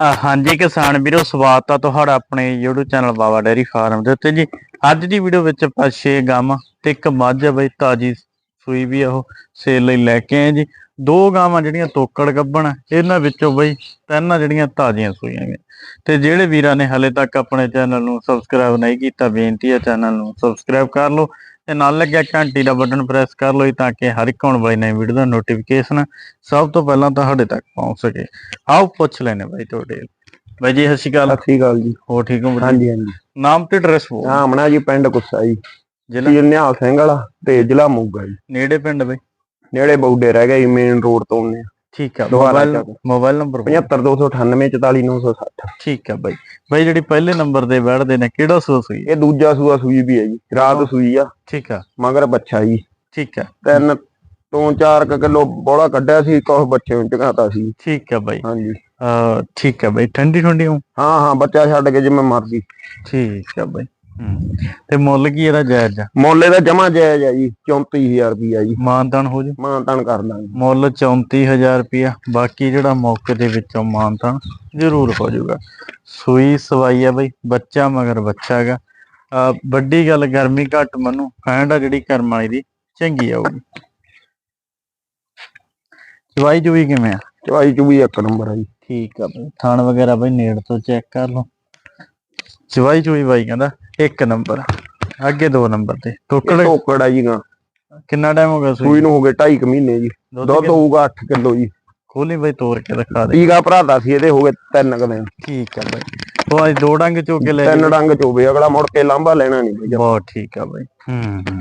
ਹਾਂਜੀ ਕਿਸਾਨ ਵੀਰੋ, ਸਵਾਗਤ ਆ ਤੁਹਾਡਾ ਆਪਣੇ YouTube channel Baba dairy farm ਦੇ ਉੱਤੇ ਜੀ। ਅੱਜ ਦੀ ਵੀਡੀਓ ਵਿੱਚ ਆਪਾਂ ਛੇ ਗਾਵਾਂ ਤੇ ਇੱਕ ਮੱਝ ਬਈ, ਤਾਜੀ ਸੂਈ ਵੀ ਆ ਉਹ, ਸੇਲ ਲਈ ਲੈ ਕੇ ਆਏ ਜੀ। ਦੋ ਗਾਵਾਂ ਜਿਹੜੀਆਂ ਤੋਕੜ ਗੱਭਣ ਇਹਨਾਂ ਵਿੱਚੋਂ ਬਈ ਤਿੰਨ ਜਿਹੜੀਆਂ ਤਾਜ਼ੀਆਂ ਸੂਈਆਂ ਨੇ ਤੇ ਜਿਹੜੇ ਵੀਰਾਂ ਨੇ ਹਲੇ ਤੱਕ ਆਪਣੇ ਚੈਨਲ ਨੂੰ ਸਬਸਕ੍ਰਾਈਬ ਨਹੀਂ ਕੀਤਾ, ਬੇਨਤੀ ਹੈ ਚੈਨਲ ਨੂੰ ਸਬਸਕ੍ਰਾਈਬ ਕਰ ਲਓ। ਤੇ ਨਾਲ ਲੱਗਿਆ ਘੰਟੀ ਦਾ ਬਟਨ ਪ੍ਰੈਸ ਕਰ ਲਓ ਜੀ ਤਾਂ ਕਿ ਹਰ ਇੱਕ ਆਉਣ ਵਾਲੀ ਨਵੀਂ ਵੀਡੀਓ ਦਾ ਨੋਟੀਫਿਕੇਸ਼ਨ ਸਭ ਤੋਂ ਪਹਿਲਾਂ ਤੁਹਾਡੇ ਤੱਕ ਪਹੁੰਚ ਸਕੇ। ਆਓ ਪੁੱਛ ਲੈਨੇ ਬਾਈ ਤੁਹਾਡੇ ਬਾਈ ਜੀ ਸਤਿ ਸ਼੍ਰੀ ਅਕਾਲ। ਸਤਿ ਸ੍ਰੀ ਅਕਾਲ ਜੀ। ਹੋ ਠੀਕ ਹੋ? ਹਾਂਜੀ ਹਾਂਜੀ। ਨਾਮ ਤੇ ਐਡਰੈਸ ਬੋਲ। ਹਾਂ ਮਣਾ ਜੀ ਪਿੰਡ ਕੁੱਸਾ ਜੀ। ਜ਼ਿਲ੍ਹਾ? ਤੀਰ ਨਿਹਾਲ ਸਿੰਘ ਵਾਲਾ ਤੇ ਜ਼ਿਲ੍ਹਾ ਮੋਗਾ ਜੀ। ਨੇੜੇ ਪਿੰਡ ਬਈ? ਨੇੜੇ ਬੌਡੇ ਰਹਿ ਗਏ ਮੇਨ ਰੋਡ ਤੋਂ ਨੇ ਠੀਕ ਆ ਮੋਬਾਈਲ। ਮੋਬਾਈਲ ਨੰਬਰ 75298 44960 ਠੀਕ ਆ ਬਾਈ। ਬਾਈ ਜਿਹੜੀ ਪਹਿਲੇ ਨੰਬਰ ਦੇ ਬੈਠਦੇ ਨੇ ਕਿਹੜਾ ਸੂਆ ਸੂਈ? ਇਹ ਦੂਜਾ ਸੂਆ ਸੂਈ ਵੀ ਹੈ ਜੀ ਰਾਤ ਸੂਈ ਆ। ਠੀਕ ਆ। ਮਗਰ ਬੱਚਾ ਜੀ। ਠੀਕ ਆ। ਤਿੰਨ ਤੋਂ 4 ਕਿਲੋ ਬੋਲਾ ਕੱਢਿਆ ਸੀ ਕੁਝ ਬੱਚੇ ਨੂੰ ਚਗਾਤਾ ਸੀ। ਠੀਕ ਆ ਬਾਈ। ਹਾਂਜੀ। ਠੀਕ ਆ ਬਾਈ। ਠੰਡੀ ਠੰਡੀ ਹੂੰ? ਹਾਂ ਹਾਂ ਬੱਚਾ ਛੱਡ ਕੇ ਜਿਵੇਂ ਮਰਜ਼ੀ। ਠੀਕ ਆ ਬਾਈ। ਹੂੰ ਤੇ ਮੁੱਲ ਕੀ ਇਹਦਾ ਜਾਇਜ਼ ਆ? ਮੋਲੇ ਦਾ ਜਮਾ ਜਾਇਜ਼ ਆ ਜੀ 34000 ਰੁਪਿਆ ਜੀ। ਮਾਨਤਾਨ ਹੋ ਜੂ? ਮਾਂ ਤਾਨ ਕਰ ਦਾਂਗੇ ਮੁੱਲ 34000 ਰੁਪਿਆ ਬਾਕੀ ਜਿਹੜਾ ਮੌਕੇ ਦੇ ਵਿੱਚੋਂ ਮਾਨਤਾਨ ਜ਼ਰੂਰ ਹੋ ਜਾਊਗਾ। ਸੂਈ ਸਵਾਈ ਆ ਬਈ ਬੱਚਾ ਮਗਰ ਬੱਚਾ ਹੈਗਾ। ਵੱਡੀ ਗੱਲ ਗਰਮੀ ਘੱਟ ਮੰਨੂ ਫੈਂਡ ਆ ਜਿਹੜੀ ਕਰਮ ਵਾਲੀ ਦੀ ਚੰਗੀ ਆਊਗੀ। ਚਵਾਈ ਚੁਈ ਕਿਵੇਂ ਆ? ਚਵਾਈ ਚੁਬੀ ਇੱਕ ਨੰਬਰ ਆ ਜੀ। ਠੀਕ ਆ ਬਈ ਥਾਣ ਵਗੈਰਾ ਬਈ ਨੇੜ ਤੋਂ ਚੈੱਕ ਕਰ ਲਓ। ਚਵਾਈ ਚੁਈ ਬਾਈ ਕਹਿੰਦਾ ਇੱਕ ਨੰਬਰ ਅੱਗੇ ਦੋ ਨੰਬਰ ਤੇ ਟੋਕੜ ਟੋਕੜ ਆ ਜੀ ਗਾ ਕਿੰਨਾ ਟਾਈਮ ਹੋ ਗਿਆ ਸੂਈ ਨੂੰ ਹੋ ਗਏ 2.5 ਮਹੀਨੇ ਜੀ। ਦੁੱਧ ਹੋਊਗਾ 8 ਕਿਲੋ ਜੀ। ਖੋਲੀ ਬਈ ਤੋੜ ਕੇ ਦਿਖਾ ਦੇ। ਟੀਕਾ ਭਰਾਤਾ ਸੀ ਇਹਦੇ ਹੋ ਗਏ ਤਿੰਨ ਕੁ ਦਿਨ। ਠੀਕ ਆ ਬਾਈ। ਉਹ ਅੱਜ ਦੋ ਡੰਗ ਚੋ ਕੇ ਲੈ ਤਿੰਨ। ਡੰਗ ਚੋਵੇ ਅਗਲਾ ਮੁੜ ਕੇ ਲਾਂਭਾ ਲੈਣਾ ਨਹੀਂ ਬਈ। ਬਹੁਤ ਠੀਕ ਆ ਬਾਈ। ਹੂੰ ਹੂੰ।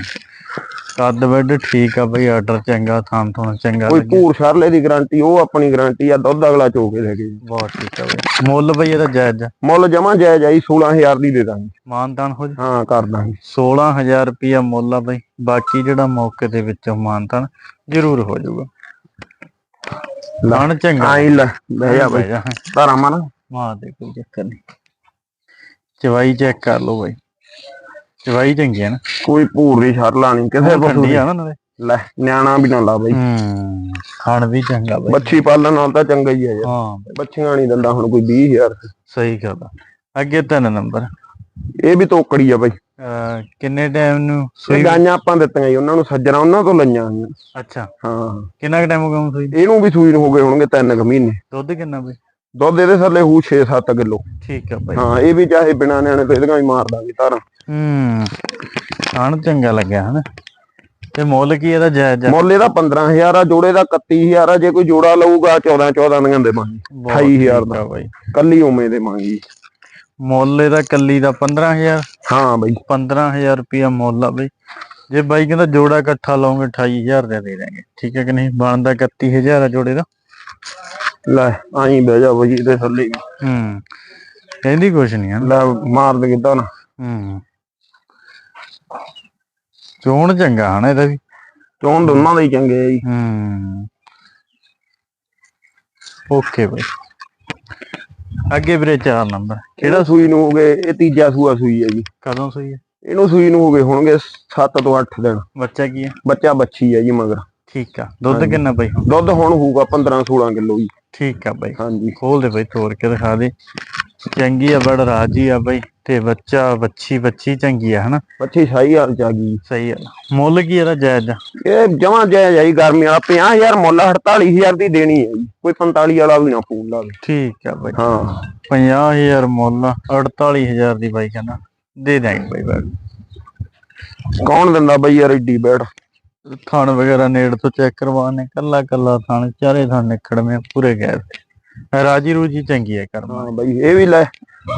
ਕੱਦ ਵੱਡ ਠੀਕ ਆ ਬਾਈ ਆਰਡਰ ਚੰਗਾ ਥਾਂ ਥੋਂ ਚੰਗਾ ਕੋਈ ਲੱਗਿਆ ਭੂਰ ਸ਼ਰਲੇ ਦੀ ਗਾਰੰਟੀ ਉਹ ਆਪਣੀ ਗਾਰੰਟੀ ਆ ਦੁੱਧ ਅਗਲਾ ਚੋ ਕੇ ਲੈ ਕੇ। ਬਹੁਤ ਠੀਕ ਆ ਬਾਈ। ਮੁੱਲ ਬਈ ਇਹਦਾ ਜਾਇਜ਼ ਆ। ਮੁੱਲ ਜਮਾ ਜਾਇਜ਼ ਆਈ 16000 ਦੀ ਦੇ ਦਾਂਗੇ। ਮਾਨਤਾਨ ਹੋ ਜਾ ਹਾਂ ਕਰ ਦਾਂਗੇ। 16000 ਰੁਪਿਆ ਮੁੱਲ ਆ ਬਾਈ। ਬਾਕੀ ਜਿਹੜਾ ਮੌਕੇ ਦੇ ਵਿੱਚੋਂ ਮਾਨਤਾਨ ਜ਼ਰੂਰ ਹੋ ਜਾਊਗਾ। ਲਾਣ ਚੰਗਾ। ਆਈ ਲੈ ਬਹਿ ਜਾ ਬਈ। ਧਾਰਾ ਮਾਰ। ਦੇ ਕੋਈ ਚੱਕਰ ਨਹੀਂ ਚਵਾਈ ਚੈੱਕ ਕਰ ਲਓ ਬਾਈ। ਚਵਾਈ ਚੰਗੀ ਹੈ ਨਾ। ਕੋਈ ਭੂਰ ਦੀ ਨਹੀਂ ਕਿਸੇ ਪਸ਼ੂ ਦੀ। ਆ ਨਾ ਨਾਲੇ। ਲੈ ਨਿਆਣਾ ਵੀ ਨਾ ਲਾ ਬਈ। ਹੂੰ ਖਾਣ ਵੀ ਚੰਗਾ ਬਾਈ। ਬੱਚੀ ਪਾਲਣ ਨਾਲ ਤਾਂ ਚੰਗਾ ਹੀ ਆ ਯਾਰ। ਹਾਂ। ਬੱਚੀਆਂ ਨਹੀਂ ਦਿੰਦਾ ਹੁਣ ਕੋਈ 20000 ਸਹੀ ਗੱਲ ਆ। ਅੱਗੇ ਤਿੰਨ ਨੰਬਰ। ਇਹ ਵੀ ਤੋਕੜੀ ਆ ਬਈ। ਕਿੰਨੇ ਟਾਈਮ ਨੂੰ ਸੂਈ ਗਾਈਆਂ ਆਪਾਂ ਦਿੱਤੀਆਂ ਜੀ ਉਹਨਾਂ ਨੂੰ ਸੱਜਣਾ ਉਹਨਾਂ ਤੋਂ ਲਈਆਂ ਹੋਈਆਂ। ਅੱਛਾ। ਹਾਂ। ਕਿੰਨਾ ਕੁ ਟਾਈਮ ਹੋ ਗਿਆ ਹੁਣ ਸੂਈ ਇਹਨੂੰ ਵੀ ਸੂਈ ਨੂੰ ਹੋ ਗਏ ਹੋਣਗੇ ਤਿੰਨ ਕੁ ਮਹੀਨੇ। ਦੁੱਧ ਕਿੰਨਾ ਬਈ? ਦੁੱਧ ਇਹਦੇ ਥੱਲੇ ਹੂ 6-7 ਕਿਲੋ। ਠੀਕ ਆ ਬਾਈ ਹਾਂ ਇਹ ਵੀ ਚਾਹੇ ਬਿਨਾ ਨਿਆਣੇ ਤੋਂ ਇਹਦੀਆਂ ਹੀ ਮਾਰ ਦਾਂਗੇ ਧਾਰਾਂ। ਹੂੰ ਖਾਣ ਚੰਗਾ ਲੱਗਿਆ ਹਨਾ। ਤੇ ਮੁੱਲ ਕੀ ਇਹਦਾ ਜਾਇਜ਼ ਆ? ਮੁੱਲ ਇਹਦਾ 15000 ਆ ਜੋੜੇ ਦਾ 31000 ਆ ਜੇ ਕੋਈ ਜੋੜਾ ਲਊਗਾ 14 14 ਦੀਆਂ ਦੇਵਾਂਗੇ ਬਹੁਤ 28000 ਠੀਕ ਦਾ। ਬਾਈ ਕੱਲੀ ਉਵੇਂ ਦੇਵਾਂਗੇ। ਮੁੱਲ ਇਹਦਾ ਕੱਲੀ ਦਾ 15000 ਹਾਂ ਬਈ। 15000 ਰੁਪਿਆ ਮੁੱਲ ਆ ਬਈ। ਜੇ ਬਾਈ ਕਹਿੰਦਾ ਜੋੜਾ ਇਕੱਠਾ ਲਾਉਂਗੇ 28000 ਦਾ ਦੇ ਦਾਂਗੇ ਠੀਕ ਹੈ ਕਿ ਨਹੀਂ? ਬਣਦਾ 31000 ਆ ਜੋੜੇ ਦਾ। ਲੈ ਆਈ ਬਹਿ ਜਾ ਬਈ ਇਹਦੇ ਥੱਲੇ ਹੀ। ਹੂੰ ਕਹਿੰਦੀ ਕੁਛ ਨਹੀਂ ਹਨ ਲੈ ਮਾਰ ਦੇ ਕਿਦਾਂ ਨਾ। ਹੂੰ। ਚੋਣ ਚੰਗਾ ਹਨਾ ਇਹਦਾ ਵੀ। ਚੋਣ ਦੋਨਾਂ ਦੇ ਹੀ ਚੰਗੇ ਆ ਜੀ। ਹੂੰ। ਓਕੇ ਬਈ। ਅੱਗੇ ਵੀਰੇ ਚਾਰ ਨੰਬਰ। ਕਿਹੜਾ ਸੂਈ ਨੂੰ ਹੋ ਗਏ ਇਹ ਤੀਜਾ ਸੂਆ ਸੂਈ ਹੈ ਜੀ। ਕਦੋਂ ਸਹੀ ਹੈ ਇਹਨੂੰ ਸੂਈ ਨੂੰ ਹੋ ਗਏ ਹੋਣਗੇ 7 ਤੋਂ 8 ਦਿਨ। ਬੱਚਾ ਕੀ ਹੈ ਬੱਚਾ ਬੱਚੀ ਹੈ ਜੀ ਮਗਰ। ਠੀਕ ਆ। ਦੁੱਧ। ਕਿੰਨਾ ਬਈ ਦੁੱਧ ਹੁਣ ਹੋਊਗਾ 15 16 ਕਿਲੋ ਜੀ। ਠੀਕ ਆ ਬਈ। ਹਾਂਜੀ। ਖੋਲ ਦੇ ਬਈ ਤੋੜ ਕੇ ਦਿਖਾ ਦੇ। ਚੰਗੀ ਆ ਬੜ ਰਾਜੀ ਆ ਬਈ। ਤੇ ਬੱਚਾ ਬੱਚੀ ਬੱਚੀ ਚੰਗੀ ਆ ਹਨਾ? ਬੱਚੀ ਸ਼ਾਹੀ ਹਾਲ ਚ ਆ ਗਈ ਸਹੀ ਆ। ਮੁੱਲ ਕੀ ਇਹਦਾ ਜਾਇਜ਼? ਆ ਇਹ ਜਮਾ ਜਾਇਜ਼ ਆਈ ਗਰਮੀ ਵਾਲਾ। 50000 ਮੁੱਲ 48000 ਦੀ ਦੇਣੀ ਹੈ ਜੀ। ਕੋਈ 45 ਵਾਲਾ ਵੀ ਨਾ ਫੋਨ ਲਾਵੇ। ਠੀਕ ਆ ਬਈ। ਹਾਂ। 50000 ਮੁੱਲ 48000 ਦੀ ਬਾਈ ਕਹਿੰਦਾ। ਦੇ ਦਾਂਗੇ ਬਾਈ ਬਾਈ। ਕੌਣ ਦਿੰਦਾ ਬਈ ਯਾਰ ਏਡੀ ਬੈੜ ਥਣ ਵਗੈਰਾ ਨੇੜ ਤੋਂ ਚੈੱਕ ਕਰਵਾਣੇ ਕੱਲਾ ਕੱਲਾ ਥਣ ਚਾਰੇ ਥਣ ਨਿਕੜਵੇਂ ਪੂਰੇ ਤੇ। ਰਾਜੀ ਰੂਜੀ ਚੰਗੀ ਹੈ ਕਰਮ। ਹਾਂ ਬਈ ਇਹ ਵੀ ਲੈ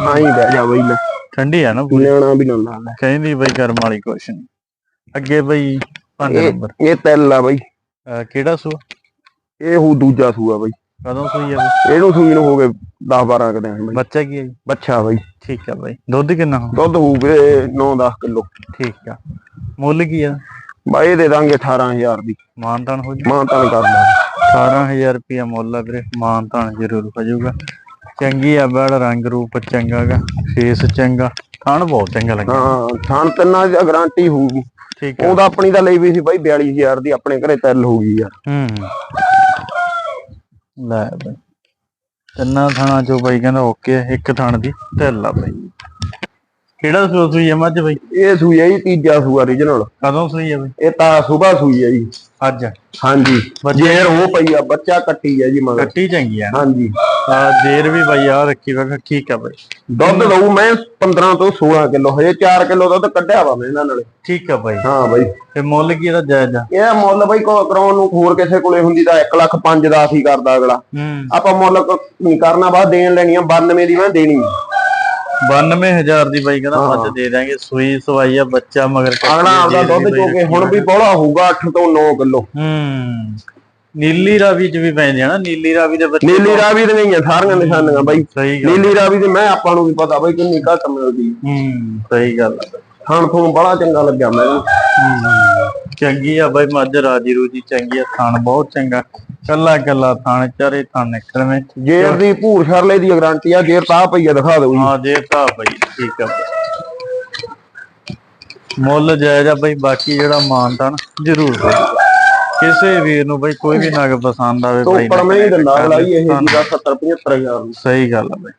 ਆਈ ਬਹਿ ਜਾ ਬਈ ਲੈ। ਠੰਡੀ ਆ ਨਾ ਨਿਆਣਾ ਵੀ ਨਾ ਲਾ ਕਹਿੰਦੀ ਬਈ ਕਰਮ ਵਾਲੀ ਕੁਛ ਨਹੀਂ ਅੱਗੇ ਬਈ ਪੰਜ ਇਹ- ਨੰਬਰ। ਇਹ ਤਿਲ ਆ ਬਈ। ਕਿਹੜਾ ਸੂ ਇਹ ਹੂ ਦੂਜਾ ਸੂਆ ਬਈ। ਕਦੋਂ ਸੂਈ ਆ ਬਈ? ਇਹਨੂੰ ਸੂਈ ਨੂੰ ਹੋ ਗਏ 10 12 ਕਦੇ ਬਈ। ਬੱਚਾ ਕੀ ਹੈ ਜੀ? ਬੱਚਾ ਬਈ। ਠੀਕ ਆ ਬਈ। ਦੁੱਧ ਕਿੰਨਾ ਹੋ ਦੁੱਧ ਹੋਊਗੇ 9-10 ਕਿਲੋ। ਠੀਕ ਆ। ਮੁੱਲ ਕੀ ਆ? ਬਾਈ ਦੇ ਦਾਂਗੇ 18000 ਦੀ। ਮਾਨਤਾਨ ਹੋ ਜੀ। ਮਾਂ ਤਾਂ ਕਰ ਦਾਂਗੇ 18000 ਰੁਪਇਆ ਮੁੱਲ ਆ ਵੀਰੇ ਮਾਨਤਾਨ ਜ਼ਰੂਰ ਹੋ ਜਾਊਗਾ। ਚੰਗੀ ਆ ਬੜ ਰੰਗ ਰੂਪ ਚੰਗਾਗਾ ਫੇਸ ਚੰਗਾ ਥਣ ਬਹੁਤ ਚੰਗਾ ਲੱਗਿਆ। ਹਾਂ ਥਾਣ ਤਿੰਨਾਂ ਦੀ ਗਾਰੰਟੀ ਹੋਊਗੀ। ਠੀਕ ਆ। ਉਹਦਾ ਆਪਣੀ ਤਾਂ ਲਈ ਵੀ ਸੀ ਬਾਈ 42000 ਦੀ ਆਪਣੇ ਘਰੇ ਤਿਲ ਹੋਊਗੀ ਯਾਰ ਹੂੰ ਲੈ ਬਈ ਤਿੰਨਾਂ ਥਾਣਾ ਚੋਂ ਬਾਈ ਕਹਿੰਦਾ ਓਕੇ ਆ, ਇੱਕ ਥਾਣ ਦੀ ਢਿੱਲ ਆ ਬਾਈ। ਕਿਹੜਾ ਸੂਆ ਸੂਈ ਆ ਮੱਝ ਬਾਈ? ਇਹ ਸੂਈ ਹੈ ਜੀ ਤੀਜਾ ਸੂਆ origignal ਕਦੋਂ ਸੂਈ ਆ ਬਾਈ? ਇਹ ਤਾਂ ਸਵੇਰ ਸੂਈ ਜੀ। ਅੱਜ। ਹਾਂਜੀ। ਜੇਰ ਹੋ ਪਈ ਆ ਬੱਚਾ ਕੱਟੀ ਹੈ ਜੀ ਮਗਰ। ਕੱਟੀ ਚੰਗੀ ਆ। ਹਾਂਜੀ। ਆ ਜੇਰ ਵੀ ਬਾਈ ਆ ਰੱਖੀ ਵਾ ਠੀਕ ਆ ਬਾਈ। ਦੁੱਧ ਦਊ ਮੈਂ 15 ਤੋਂ 16 ਕਿਲੋ ਹਜੇ 4 ਕਿਲੋ ਦੁੱਧ ਕੱਢਿਆ ਵਾ ਮੈਂ ਇਹਨਾਂ ਨਾਲੇ। ਠੀਕ ਆ ਬਾਈ। ਹਾਂ ਬਾਈ। ਤੇ ਮੁੱਲ ਕੀ ਇਹਦਾ ਜਾਇਜ਼ ਆ? ਇਹ ਮੁੱਲ ਬਾਈ ਕੋ ਕਰਾਉਣ ਨੂੰ ਹੋਰ ਕਿਸੇ ਕੋਲੇ ਹੁੰਦੀ ਤਾਂ 1 ਲੱਖ 5 ਦਾ ਹੀ ਕਰਦਾ ਅਗਲਾ। ਆਪਾਂ ਮੁੱਲ ਨਹੀਂ ਕਰਨਾ ਬਾਅਦ ਦੇਣ ਲੈਣੀ ਆ 92 ਦੀ ਮੈਂ ਦੇਣੀ ਆ। 92000 ਦੀ ਬਾਈ ਕਹਿੰਦਾ ਮੱਝ ਦੇ ਦਾਂਗੇ ਸੂਈ ਸਵਾਈ ਆ ਬੱਚਾ ਮਗਰ ਕੱਟੀ ਅਗਲਾ ਆ, ਆਪਦਾ ਜੇਰ ਦੁੱਧ ਵੀ ਬਾਈ ਚੋ ਕੇ ਹੁਣ ਰੱਖੀ ਵੀ ਬੋਲਾ ਹੋਊਗਾ 8 ਤੋਂ 9 ਕਿਲੋ। ਹੂੰ ਨੀਲੀ ਰਾਵੀ ਚ ਵੀ ਪੈਂਦੇ ਆ ਨਾ ਨੀਲੀ ਰਾਵੀ ਦੇ ਬੱਚੇ ਨੀਲੀ ਰਾਵੀ ਦੀਆਂ ਹੀ ਆ ਸਾਰੀਆਂ ਨਿਸ਼ਾਨੀਆਂ ਬਾਈ। ਸਹੀ ਗੱਲ। ਨੀਲੀ ਰਾਵੀ ਦੇ ਮੈਂ ਆਪਾਂ ਨੂੰ ਵੀ ਪਤਾ ਬਾਈ ਕਿੰਨੀ ਘੱਟ ਮਿਲਦੀ। ਹੂੰ ਸਹੀ ਗੱਲ ਆ। ਬਾਈ। ਖਾਣ ਤੁਹਾਨੂੰ ਬੜਾ ਚੰਗਾ ਲੱਗਿਆ ਮੈਨੂੰ। ਚੰਗੀ ਆ ਬਾਈ ਮੱਝ ਰਾਜੀ ਰੂਜੀ ਚੰਗੀ ਆ ਥਣ ਬਹੁਤ ਚੰਗਾ। ਕੱਲਾ ਕੱਲਾ ਥਣ ਚਾਰੇ ਥਣ ਨਿਕਲਵੇਂ ਜੇਰ ਦੀ ਭੂਰ ਸਰਲੇ ਦੀ ਗਾਰੰਟੀ ਆ ਜੇਰ ਤਾਂ ਪਈਆ ਦਿਖਾ ਦਿਓ ਜੀ। ਹਾਂ ਜੇ ਤਾਂ ਬਾਈ ਠੀਕ ਆ। ਮੁੱਲ ਜਾਇਜ਼ ਆ ਬਾਈ ਬਾਕੀ ਜਿਹੜਾ ਮਾਨਤਾਨ ਜ਼ਰੂਰ ਕਿਸੇ ਵੀਰ ਨੂੰ ਬਾਈ ਕੋਈ ਵੀ ਨਗ ਪਸੰਦ ਆਵੇ ਬਾਈ ਤੋਪੜ ਮੈਂ ਹੀ ਦਿੰਦਾ ਅਗਲਾ ਇਹ ਤੁਹਾਨੂੰ- ਜਿਹੜਾ 70 75000 ਨੂੰ ਸਹੀ ਗੱਲ ਆ ਬਾਈ।